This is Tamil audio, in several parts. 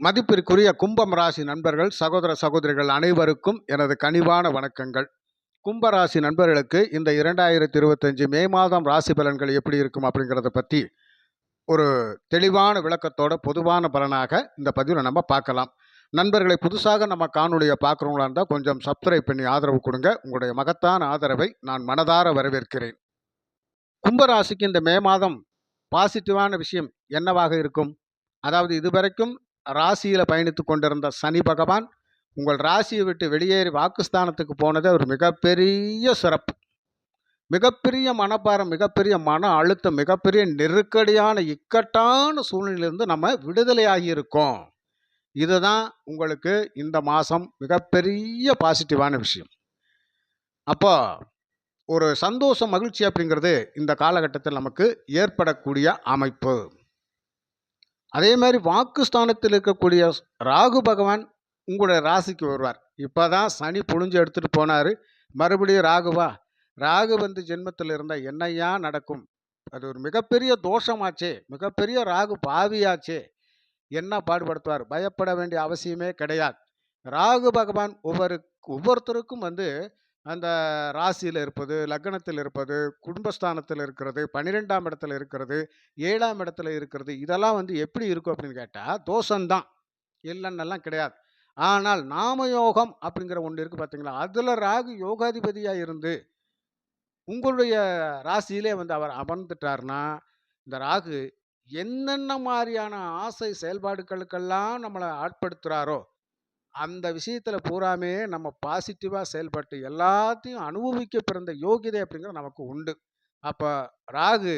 மதிப்பிற்குரிய கும்பம் ராசி நண்பர்கள் சகோதர சகோதரிகள் அனைவருக்கும் எனது கனிவான வணக்கங்கள். கும்பராசி நண்பர்களுக்கு இந்த இரண்டாயிரத்தி இருபத்தஞ்சு மே மாதம் ராசி பலன்கள் எப்படி இருக்கும் அப்படிங்கிறத பற்றி ஒரு தெளிவான விளக்கத்தோட பொதுவான பலனாக இந்த பதிவில் நம்ம பார்க்கலாம். நண்பர்களை புதுசாக நம்ம காணொலியை பார்க்குறவங்களா இருந்தால் கொஞ்சம் சப்ஸ்கிரைப் பண்ணி ஆதரவு கொடுங்க. உங்களுடைய மகத்தான ஆதரவை நான் மனதார வரவேற்கிறேன். கும்பராசிக்கு இந்த மே மாதம் பாசிட்டிவான விஷயம் என்னவாக இருக்கும்? அதாவது இதுவரைக்கும் ராசியில் பயணித்து கொண்டிருந்த சனி பகவான் உங்கள் ராசியை விட்டு வெளியேறி வாக்குஸ்தானத்துக்கு போனது ஒரு மிகப்பெரிய சிறப்பு. மிகப்பெரிய மனப்பாரம் மிகப்பெரிய மன அழுத்தம் மிகப்பெரிய நெருக்கடியான இக்கட்டான சூழ்நிலையிலிருந்து நம்ம விடுதலையாகி இருக்கோம். இதுதான் உங்களுக்கு இந்த மாதம் மிகப்பெரிய பாசிட்டிவான விஷயம். அப்போ ஒரு சந்தோஷம் மகிழ்ச்சி அப்படிங்கிறது இந்த காலகட்டத்தில் நமக்கு ஏற்படக்கூடிய அமைப்பு. அதே மாதிரி வாக்கு ஸ்தானத்தில் இருக்கக்கூடிய ராகு பகவான் உங்களுடைய ராசிக்கு வருவார். இப்போ தான் சனி புழிஞ்சு எடுத்துகிட்டு போனார். மறுபடியும் ராகுவா ராகு வந்து ஜென்மத்தில் இருந்தால் என்னையா நடக்கும்? அது ஒரு மிகப்பெரிய தோஷமாச்சே. மிகப்பெரிய ராகு பாவியாச்சே. என்ன பாடுபடுத்துவார்? பயப்பட வேண்டிய அவசியமே கிடையாது. ராகு பகவான் ஒவ்வொரு ஒவ்வொருத்தருக்கும் வந்து அந்த ராசியில் இருப்பது லக்னத்தில் இருப்பது குடும்பஸ்தானத்தில் இருக்கிறது பன்னிரெண்டாம் இடத்துல இருக்கிறது ஏழாம் இடத்துல இருக்கிறது இதெல்லாம் வந்து எப்படி இருக்கும் அப்படின்னு கேட்டால் தோஷந்தான். இல்லைன்னெல்லாம் கிடையாது. ஆனால் நாமயோகம் அப்படிங்கிற ஒன்று இருக்குது பார்த்தீங்களா? அதில் ராகு யோகாதிபதியாக இருந்து உங்களுடைய ராசியிலே வந்து அவர் அமர்ந்துட்டார்னா இந்த ராகு என்னென்ன மாதிரியான ஆசை செயல்பாடுகளுக்கெல்லாம் நம்மளை ஆட்படுத்துகிறாரோ அந்த விஷயத்தில் பூராமே நம்ம பாசிட்டிவாக செயல்பட்டு எல்லாத்தையும் அனுபவிக்க பிறந்த யோகிதை அப்படிங்கிறது நமக்கு உண்டு. அப்போ ராகு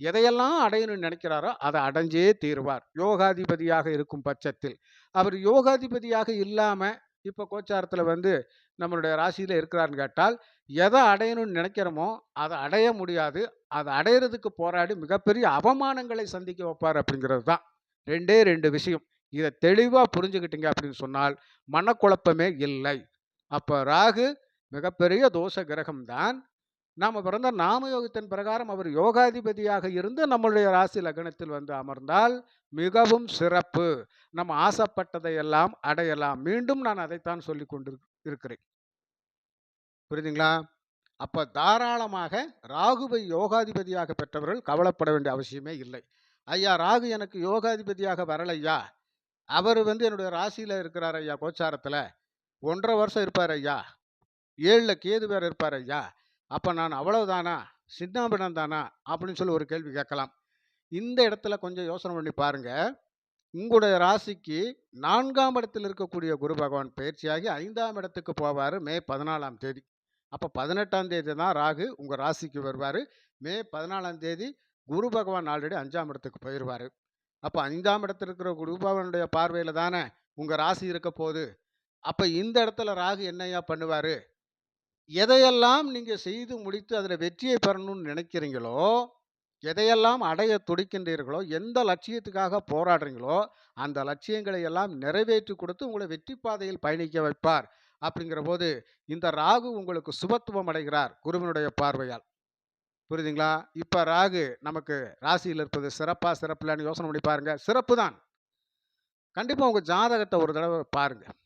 எதையெல்லாம் அடையணும்னு நினைக்கிறாரோ அதை அடைஞ்சே தீருவார். யோகாதிபதியாக இருக்கும் பட்சத்தில். அவர் யோகாதிபதியாக இல்லாமல் இப்போ கோச்சாரத்தில் வந்து நம்மளுடைய ராசியில் இருக்கிறாருன்னு கேட்டால் எதை அடையணும்னு நினைக்கிறோமோ அதை அடைய முடியாது. அதை அடையிறதுக்கு போராடி மிகப்பெரிய அவமானங்களை சந்திக்க வைப்பார் அப்படிங்கிறது தான். ரெண்டே ரெண்டு விஷயம். இதை தெளிவாக புரிஞ்சுக்கிட்டீங்க அப்படின்னு சொன்னால் மனக்குழப்பமே இல்லை. அப்போ ராகு மிகப்பெரிய தோஷ கிரகம்தான் நாம் பிறந்த நாமயோகத்தின் பிரகாரம் அவர் யோகாதிபதியாக இருந்து நம்மளுடைய ராசி லக்னத்தில் வந்து அமர்ந்தால் மிகவும் சிறப்பு. நம்ம ஆசைப்பட்டதை எல்லாம் அடையலாம். மீண்டும் நான் அதைத்தான் சொல்லி கொண்டு இருக்கிறேன். புரியுதுங்களா? அப்போ தாராளமாக ராகுவை யோகாதிபதியாக பெற்றவர்கள் கவலைப்பட வேண்டிய அவசியமே இல்லை. ஐயா ராகு எனக்கு யோகாதிபதியாக வரலையா? அவர் வந்து என்னுடைய ராசியில் இருக்கிறார் ஐயா கோச்சாரத்தில். ஒன்றரை வருஷம் இருப்பார் ஐயா. ஏழில் கேது வேறு இருப்பார் ஐயா. அப்போ நான் அவ்வளவுதானா? சின்னாபினம் தானா? அப்படின்னு சொல்லி ஒரு கேள்வி கேட்கலாம். இந்த இடத்துல கொஞ்சம் யோசனை பண்ணி பாருங்கள் உங்களுடைய ராசிக்கு நான்காம் இடத்தில் இருக்கக்கூடிய குரு பகவான் பயிற்சியாகி ஐந்தாம் இடத்துக்கு போவார் மே பதினாலாம் தேதி. அப்போ பதினெட்டாம் தேதி தான் ராகு உங்கள் ராசிக்கு வருவார். மே பதினாலாம் தேதி குரு பகவான் ஆல்ரெடி அஞ்சாம் இடத்துக்கு போயிடுவார் அப்போ ஐந்தாம் இடத்துல இருக்கிற குருபவனுடைய பார்வையில் தானே உங்கள் ராசி இருக்க போகுது. அப்போ இந்த இடத்துல ராகு என்னையா பண்ணுவார்? எதையெல்லாம் நீங்கள் செய்து முடித்து அதில் வெற்றியை பெறணும்னு நினைக்கிறீங்களோ எதையெல்லாம் அடைய துடிக்கின்றீர்களோ எந்த லட்சியத்துக்காக போராடுறீங்களோ அந்த லட்சியங்களை எல்லாம் நிறைவேற்றி கொடுத்து உங்களை வெற்றி பாதையில் பயணிக்க வைப்பார். அப்படிங்கிற போது இந்த ராகு உங்களுக்கு சுபத்துவம் அடைகிறார் குருவனுடைய பார்வையால். புரியுதுங்களா? இப்போ ராகு நமக்கு ராசியில் இருப்பது சிறப்பாக சிறப்பில்லான்னு யோசனை பண்ணி பாருங்கள் சிறப்பு தான். கண்டிப்பாக உங்கள் ஜாதகத்தை ஒரு தடவை பாருங்கள்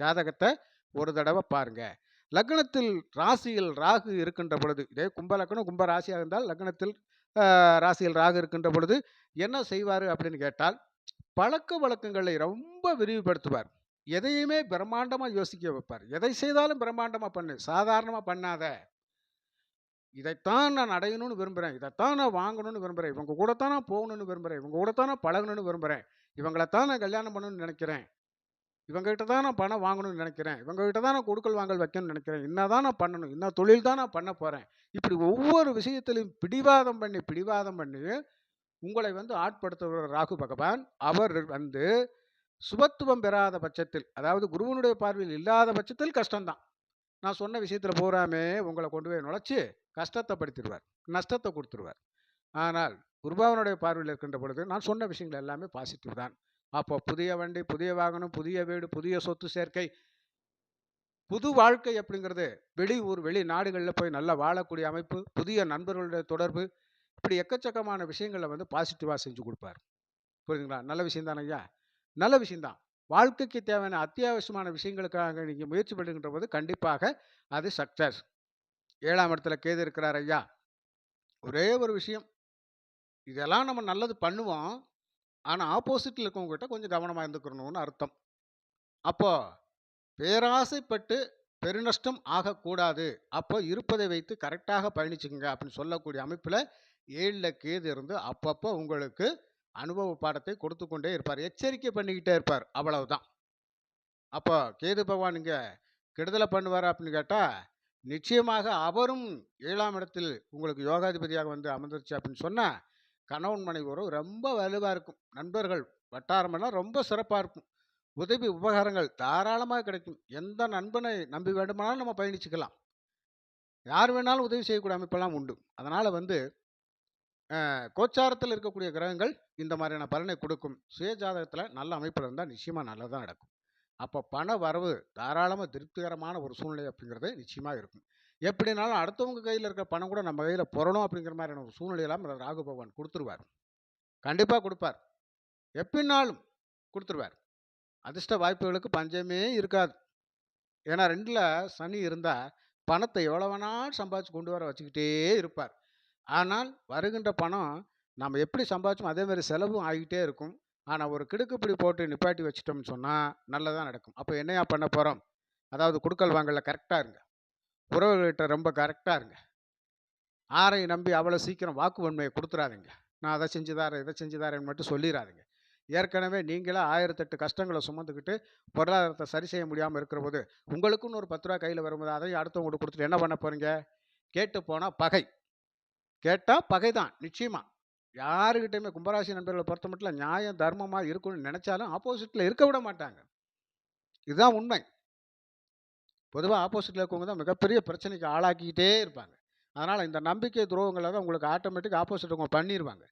ஜாதகத்தை ஒரு தடவை பாருங்கள் லக்னத்தில் ராசியில் ராகு இருக்கின்ற பொழுது இதே கும்ப லக்னம் கும்ப ராசியாக இருந்தால் லக்னத்தில் ராசியில் ராகு இருக்கின்ற பொழுது என்ன செய்வார் அப்படின்னு கேட்டால் பழக்க வழக்கங்களை ரொம்ப விரிவுபடுத்துவார். எதையுமே பிரம்மாண்டமாக யோசிக்க வைப்பார். எதை செய்தாலும் பிரம்மாண்டமாக பண்ணு. சாதாரணமாக பண்ணாத. இதைத்தான் நான் அடையணும்னு விரும்புகிறேன் இதைத்தான் நான் வாங்கணும்னு விரும்புகிறேன் இவங்க கூட தான் நான் போகணும்னு விரும்புகிறேன் இவங்க கூட தான் நான் பழகணும்னு விரும்புகிறேன் இவங்களைத்தான் நான் கல்யாணம் பண்ணணும்னு நினைக்கிறேன். இவங்ககிட்ட தான் நான் பணம் வாங்கணும்னு நினைக்கிறேன். இவங்ககிட்ட தான் நான் கொடுக்கல் வாங்கல் வைக்கணும்னு நினைக்கிறேன். என்ன தான் நான் பண்ணணும். என்ன தொழில் தான் நான் பண்ண போகிறேன் இப்படி ஒவ்வொரு விஷயத்திலையும் பிடிவாதம் பண்ணி பிடிவாதம் பண்ணி உங்களை வந்து ஆட்படுத்துகிற ராகு பகவான். அவர் வந்து சுபத்துவம் பெறாத பட்சத்தில் அதாவது குருவனுடைய பார்வையில் இல்லாத பட்சத்தில் கஷ்டம்தான். நான் சொன்ன விஷயத்தில் பூராமே உங்களை கொண்டு போய் நுழைச்சி கஷ்டத்தை படுத்திடுவார் நஷ்டத்தை கொடுத்துருவார். ஆனால் குருபாவனுடைய பார்வையில் இருக்கின்ற பொழுது நான் சொன்ன விஷயங்கள் எல்லாமே பாசிட்டிவ் தான். அப்போ புதிய வண்டி புதிய வாகனம் புதிய வீடு புதிய சொத்து சேர்க்கை புது வாழ்க்கை அப்படிங்கிறது வெளி ஊர் வெளி நாடுகளில் போய் நல்லா வாழக்கூடிய அமைப்பு புதிய நண்பர்களுடைய தொடர்பு இப்படி எக்கச்சக்கமான விஷயங்களை வந்து பாசிட்டிவாக செஞ்சு கொடுப்பார். புரியுதுங்களா நல்ல விஷயம்தானே ஐயா? நல்ல விஷயம்தான். வாழ்க்கைக்கு தேவையான அத்தியாவசியமான விஷயங்களுக்காக நீங்கள் முயற்சி பண்ணுகின்ற போது, கண்டிப்பாக அது சக்சஸ். ஏழாம் இடத்துல கேது இருக்கிறார் ஐயா. ஒரே ஒரு விஷயம். இதெல்லாம் நம்ம நல்லது பண்ணுவோம். ஆனால் ஆப்போசிட்டில் இருக்கவங்ககிட்ட கொஞ்சம் கவனமாக இருந்துக்கணும்னு அர்த்தம். அப்போ பேராசைப்பட்டு பெருநஷ்டம் ஆகக்கூடாது. அப்போ இருப்பதை வைத்து கரெக்டாக பயணிச்சுக்கோங்க அப்படின்னு சொல்லக்கூடிய அமைப்பில் ஏழில் கேது இருந்து அப்பப்போ உங்களுக்கு அனுபவ பாடத்தை கொடுத்து கொண்டே இருப்பார். எச்சரிக்கை பண்ணிக்கிட்டே இருப்பார். அவ்வளவுதான். அப்போ கேது பகவான் இங்கே கெடுதலை பண்ணுவார் அப்படின்னு கேட்டால் நிச்சயமாக அவரும் ஏழாம் இடத்தில் உங்களுக்கு யோகாதிபதியாக வந்து அமர்ந்துருச்சு அப்படின்னு சொன்னால் கணவன் மனைவி உறவு ரொம்ப வலுவாக இருக்கும். நண்பர்கள் வட்டாரமெல்லாம் ரொம்ப சிறப்பாக இருக்கும். உதவி உபகாரங்கள் தாராளமாக கிடைக்கும். எந்த நண்பனை நம்பி வேண்டுமானாலும் நம்ம பயணிச்சுக்கலாம். யார் வேணாலும் உதவி செய்யக்கூடிய அமைப்பெல்லாம் உண்டு. அதனால் வந்து கோச்சாரத்தில் இருக்கக்கூடிய கிரகங்கள் இந்த மாதிரியான பலனை கொடுக்கும். சுய ஜாதகத்தில் நல்ல அமைப்பில் இருந்தால் நிச்சயமாக நல்லதாக நடக்கும். அப்போ பண வரவு தாராளமாக திருப்திகரமான ஒரு சூழ்நிலை அப்படிங்கிறது நிச்சயமாக இருக்கும். எப்படினாலும் அடுத்தவங்க கையில் இருக்கிற பணம் கூட நம்ம கையில் புரளும் அப்படிங்கிற மாதிரியான ஒரு சூழ்நிலையெல்லாம் ராகு பகவான் கொடுத்துருவார் கண்டிப்பாக கொடுப்பார் எப்பின்னாலும் கொடுத்துருவார் அதிர்ஷ்ட வாய்ப்புகளுக்கு பஞ்சமே இருக்காது. ஏன்னா ரெண்டில் சனி இருந்தால் பணத்தை எவ்வளோ வேணாலும் சம்பாதிச்சு கொண்டு வர வச்சுக்கிட்டே இருப்பார். ஆனால் வருகின்ற பணம் நம்ம எப்படி சம்பாதிச்சோமோ அதே செலவும் ஆகிட்டே இருக்கும். ஆனால் ஒரு கிடுக்குப்பிடி போட்டு நிப்பாட்டி வச்சுட்டோம்னு சொன்னால் நல்லதாக நடக்கும். அப்போ என்னையா பண்ண போகிறோம் அதாவது குடுக்கல் வாங்கலில் கரெக்டாக இருங்க. உறவுகள்கிட்ட ரொம்ப கரெக்டாக இருங்க. ஆரையை நம்பி அவ்வளோ சீக்கிரம் வாக்குவன்மைய கொடுத்துறாதீங்க நான் அதை செஞ்சு தாரேன், இதை செஞ்சு தாரேன்னு மட்டும் சொல்லிடாதீங்க ஏற்கனவே நீங்களே ஆயிரத்தெட்டு கஷ்டங்களை சுமந்துக்கிட்டு, பொருளாதாரத்தை சரி செய்ய முடியாம இருக்கிறபோது, உங்களுக்குன்னு ஒரு பத்து ரூபா கையில் வரும்போது, அதையும் அடுத்தவங்களுக்கு கொடுத்துட்டு என்ன பண்ண போகிறீங்க கேட்டு போனால் பகை. கேட்டால் பகை தான் நிச்சயமா. யாருக்கிட்டையுமே கும்பராசி நண்பர்களை பொறுத்த மட்டும் நியாயம், தர்மமாக இருக்கும்னு நினச்சாலும் ஆப்போசிட்ல இருக்க விட மாட்டாங்க. இதுதான் உண்மை. பொதுவாக ஆப்போசிட்ல இருக்கவங்க தான் மிகப்பெரிய பிரச்சனைக்கு ஆளாக்கிக்கிட்டே இருப்பாங்க. அதனால் இந்த நம்பிக்கை துரோகங்களை தான் உங்களுக்கு ஆட்டோமேட்டிக் ஆப்போசிட் அவங்க பண்ணிடுவாங்க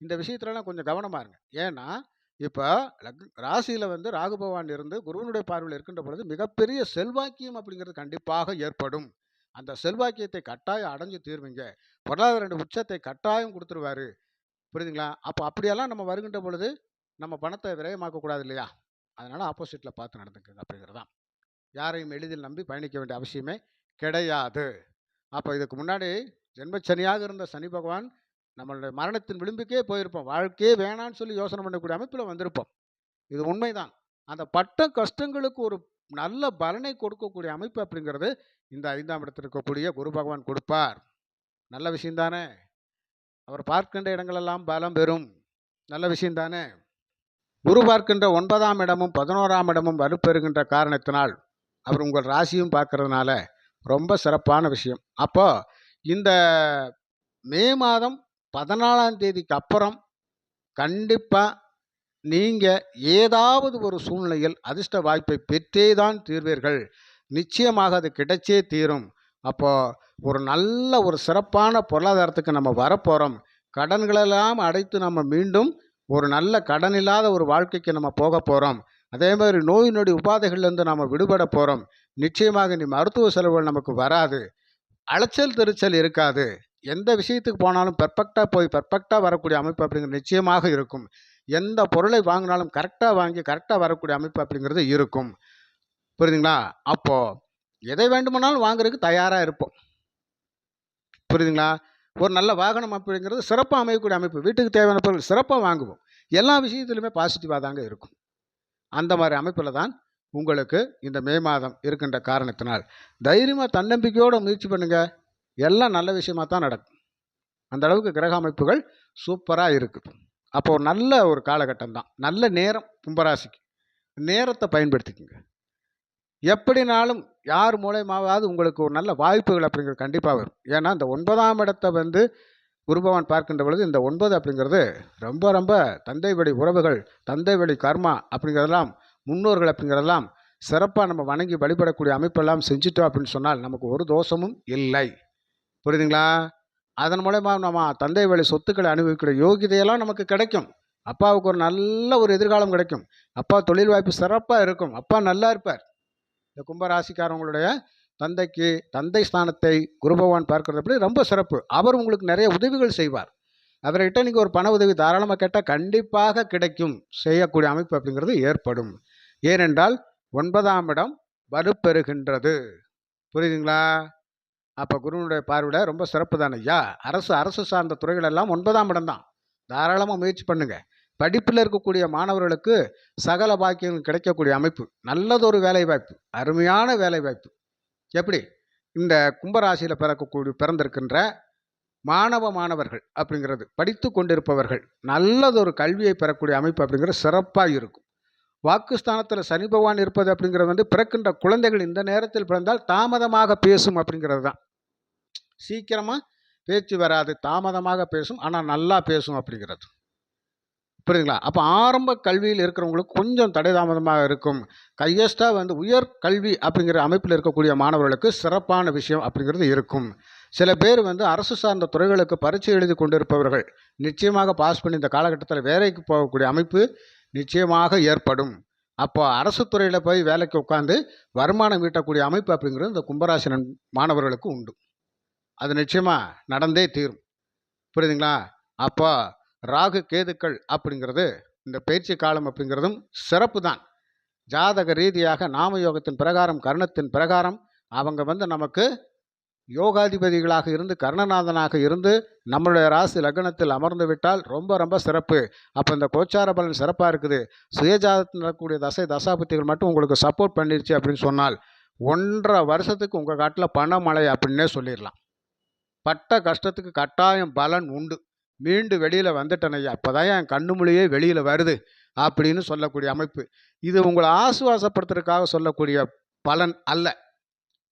இந்த விஷயத்துலலாம் கொஞ்சம் கவனமா இருங்க. ஏன்னா, இப்போ லக் வந்து ராகு பகவான் இருந்து குருவனுடைய பார்வையில் இருக்கின்ற பொழுது, மிகப்பெரிய செல்வாக்கியம் அப்படிங்கிறது கண்டிப்பாக ஏற்படும். அந்த செல்வாக்கியத்தை கட்டாயம் அடைஞ்சு தீர்வீங்க பொருளாதார ரெண்டு உச்சத்தை கட்டாயம் கொடுத்துருவாரு புரியுதுங்களா? அப்போ அப்படியெல்லாம் நம்ம வருகின்ற பொழுது, நம்ம பணத்தை விரயமாக்கக்கூடாது இல்லையா? அதனால் ஆப்போசிட்டில் பார்த்து நடந்துக்கங்க அப்படிங்கிறது தான். யாரையும் எளிதில் நம்பி பயணிக்க வேண்டிய அவசியமே கிடையாது. அப்போ இதுக்கு முன்னாடி ஜென்மச்சனியாக இருந்த சனி பகவான், நம்மளுடைய மரணத்தின் விளிம்புக்கே போயிருப்போம். வாழ்க்கையே வேணான்னு சொல்லி யோசனை பண்ணக்கூடிய அமைப்பில் வந்திருப்போம். இது உண்மைதான். அந்த பட்ட கஷ்டங்களுக்கு ஒரு நல்ல பலனை கொடுக்கக்கூடிய அமைப்பு அப்படிங்கிறது, இந்த ஐந்தாம் இடத்தில் இருக்கக்கூடிய குரு பகவான் கொடுப்பார். நல்ல விஷயம் தானே? அவர் பார்க்கின்ற இடங்களெல்லாம் பலம் பெறும். நல்ல விஷயம் தானே? குரு பார்க்கின்ற ஒன்பதாம் இடமும், 11ஆம் இடமும் வலுப்பெறுகின்ற காரணத்தினால், அவர் உங்கள் ராசியும் பார்க்கறதுனால ரொம்ப சிறப்பான விஷயம். அப்போ இந்த மே மாதம் 14ஆம் தேதிக்கு அப்புறம், கண்டிப்பாக நீங்கள் ஏதாவது ஒரு சூழ்நிலையில் அதிர்ஷ்ட வாய்ப்பை பெற்றே தான் தீர்வீர்கள். நிச்சயமாக அது கிடைச்சே தீரும். அப்போது ஒரு நல்ல ஒரு சிறப்பான பொருளாதாரத்துக்கு நம்ம வரப்போகிறோம் கடன்களெல்லாம் அடைத்து நம்ம மீண்டும் ஒரு நல்ல கடன் இல்லாத ஒரு வாழ்க்கைக்கு நம்ம போகப் போகிறோம் அதே மாதிரி நோய் நொடி உபாதைகள்லேருந்து நாம் விடுபட போகிறோம் நிச்சயமாக இனி மருத்துவ செலவுகள் நமக்கு வராது. அலைச்சல் திருச்சல் இருக்காது. எந்த விஷயத்துக்கு போனாலும் பெர்ஃபெக்ட்டா போய் பெர்ஃபெக்ட்டா வரக்கூடிய அமைப்பு அப்படிங்கிறது நிச்சயமாக இருக்கும். எந்த பொருளை வாங்கினாலும் கரெக்டாக வாங்கி கரெக்டாக வரக்கூடிய அமைப்பு அப்படிங்கிறது இருக்கும். புரியுதுங்களா? அப்போது எதை வேண்டுமானாலும் வாங்குறதுக்கு தயாராக இருப்போம். புரியுதுங்களா? ஒரு நல்ல வாகனம் அப்படிங்கிறது சிறப்பாக அமையக்கூடிய அமைப்பு. வீட்டுக்கு தேவையான பொருள் சிறப்பாக வாங்குவோம். எல்லா விஷயத்திலுமே பாசிட்டிவாக தாங்க இருக்கும். அந்த மாதிரி அமைப்பில் தான் உங்களுக்கு இந்த மே மாதம் இருக்கின்ற காரணத்தினால், தைரியமாக தன்னம்பிக்கையோடு முயற்சி பண்ணுங்கள் எல்லாம் நல்ல விஷயமா தான் நடக்கும். அந்த அளவுக்கு கிரக அமைப்புகள் சூப்பராக இருக்குது அப்போ ஒரு நல்ல ஒரு காலகட்டம் தான். நல்ல நேரம் கும்பராசிக்கு. நேரத்தை பயன்படுத்திக்கோங்க எப்படினாலும் யார் மூலயமாவது உங்களுக்கு ஒரு நல்ல வாய்ப்புகள் அப்படிங்கிறது கண்டிப்பாக வரும். ஏன்னா, இந்த ஒன்பதாம் இடத்தை வந்து குருபவன் பார்க்கின்ற பொழுது, இந்த ஒன்பது அப்படிங்கிறது ரொம்ப ரொம்ப தந்தை வழி உறவுகள், தந்தை வழி கர்மா அப்படிங்கிறதெல்லாம், முன்னோர்கள் அப்படிங்கிறதெல்லாம் சிறப்பாக நம்ம வணங்கி வழிபடக்கூடிய அமைப்பெல்லாம் செஞ்சுட்டோம் அப்படின்னு சொன்னால், நமக்கு ஒரு தோஷமும் இல்லை. புரியுதுங்களா? அதன் மூலயமா நம்ம தந்தை வழி சொத்துக்களை அனுபவிக்கிற யோகிதையெல்லாம் நமக்கு கிடைக்கும். அப்பாவுக்கு ஒரு நல்ல ஒரு எதிர்காலம் கிடைக்கும். அப்பா தொழில் வாய்ப்பு சிறப்பாக இருக்கும். அப்பா நல்லா இருப்பார். இந்த கும்பராசிக்காரவங்களுடைய தந்தைக்கு தந்தை ஸ்தானத்தை குரு பகவான் பார்க்கிறது அப்படி ரொம்ப சிறப்பு. அவர் உங்களுக்கு நிறைய உதவிகள் செய்வார். அவர்கிட்ட நீங்கள் ஒரு பண உதவி தாராளமாக கேட்டால் கண்டிப்பாக கிடைக்கும் செய்யக்கூடிய அமைப்பு அப்படிங்கிறது ஏற்படும் ஏனென்றால் ஒன்பதாம் இடம் வலுப்பெறுகின்றது புரியுதுங்களா அப்போ குருவனுடைய பார்வையில் ரொம்ப சிறப்பு தானே ஐயா அரசு அரசு சார்ந்த துறைகள் எல்லாம் ஒன்பதாம் இடம் தான். தாராளமாக முயற்சி பண்ணுங்க. படிப்பில் இருக்கக்கூடிய மாணவர்களுக்கு சகல பாக்கியம் கிடைக்கக்கூடிய அமைப்பு. நல்லதொரு வேலை வாய்ப்பு அருமையான வேலை வாய்ப்பு எப்படி? இந்த கும்பராசியில் பிறக்கக்கூடிய பிறந்திருக்கின்ற மாணவ மாணவர்கள் அப்படிங்கிறது படித்து கொண்டிருப்பவர்கள் நல்லதொரு கல்வியை பெறக்கூடிய அமைப்பு அப்படிங்கிறது சிறப்பாக இருக்கும். வாக்குஸ்தானத்தில் சனி பகவான் இருப்பது அப்படிங்கிறது வந்து பிறக்கின்ற குழந்தைகள் இந்த நேரத்தில் பிறந்தால் தாமதமாக பேசும் அப்படிங்கிறது தான். சீக்கிரமாக பேச்சு வராது தாமதமாக பேசும் ஆனால் நல்லா பேசும் அப்படிங்கிறது. புரியுதுங்களா? அப்போ ஆரம்ப கல்வியில் இருக்கிறவங்களுக்கு கொஞ்சம் தடை தாமதமாக இருக்கும். கையஸ்டாக வந்து உயர் கல்வி அப்படிங்கிற அமைப்பில் இருக்கக்கூடிய மாணவர்களுக்கு சிறப்பான விஷயம் அப்படிங்கிறது இருக்கும். சில பேர் வந்து அரசு சார்ந்த துறைகளுக்கு பரீட்சை எழுதி கொண்டிருப்பவர்கள். நிச்சயமாக பாஸ் பண்ணி இந்த காலகட்டத்தில் வேலைக்கு போகக்கூடிய அமைப்பு நிச்சயமாக ஏற்படும். அப்போ அரசு துறையில் போய் வேலைக்கு உட்காந்து வருமானம் ஈட்டக்கூடிய அமைப்பு அப்படிங்கிறது இந்த கும்பராசி மாணவர்களுக்கு உண்டு. அது நிச்சயமாக நடந்தே தீரும். புரியுதுங்களா? அப்போ ராகு கேதுக்கள் அப்படிங்கிறது இந்த பயிற்சி காலம் அப்படிங்கிறதும் சிறப்பு தான் ஜாதக ரீதியாக நாம யோகத்தின் பிரகாரம் கர்ணத்தின் பிரகாரம் அவங்க வந்து நமக்கு யோகாதிபதிகளாக இருந்து கர்ணநாதனாக இருந்து நம்மளுடைய ராசி லக்னத்தில் அமர்ந்து விட்டால் ரொம்ப ரொம்ப சிறப்பு. அப்போ இந்த கோச்சார பலன் சிறப்பாக இருக்குது. சுயஜாதத்தில் நடக்கக்கூடிய தசை தசாபத்திகள் மட்டும் உங்களுக்கு சப்போர்ட் பண்ணிருச்சு அப்படின்னு சொன்னால் ஒன்றரை வருஷத்துக்கு உங்கள் காட்டில் பணமழை அப்படின்னே சொல்லிடலாம். பட்ட கஷ்டத்துக்கு கட்டாயம் பலன் உண்டு. மீண்டு வெளியில் வந்துட்டனையா அப்போ தான் என் கண்ணு மொழியே வெளியில் வருது அப்படின்னு சொல்லக்கூடிய அமைப்பு. இது உங்களை ஆசுவாசப்படுத்துறதுக்காக சொல்லக்கூடிய பலன் அல்ல.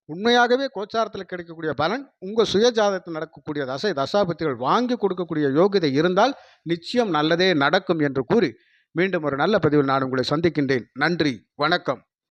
உண்மையாகவே கோச்சாரத்தில் கிடைக்கக்கூடிய பலன் உங்கள் சுயஜாதத்தில் நடக்கக்கூடிய தசை தசாபத்திகள் வாங்கி கொடுக்கக்கூடிய யோகிதை இருந்தால் நிச்சயம் நல்லதே நடக்கும் என்று கூறி மீண்டும் ஒரு நல்ல பதிவில் நான் உங்களை சந்திக்கின்றேன். நன்றி வணக்கம்.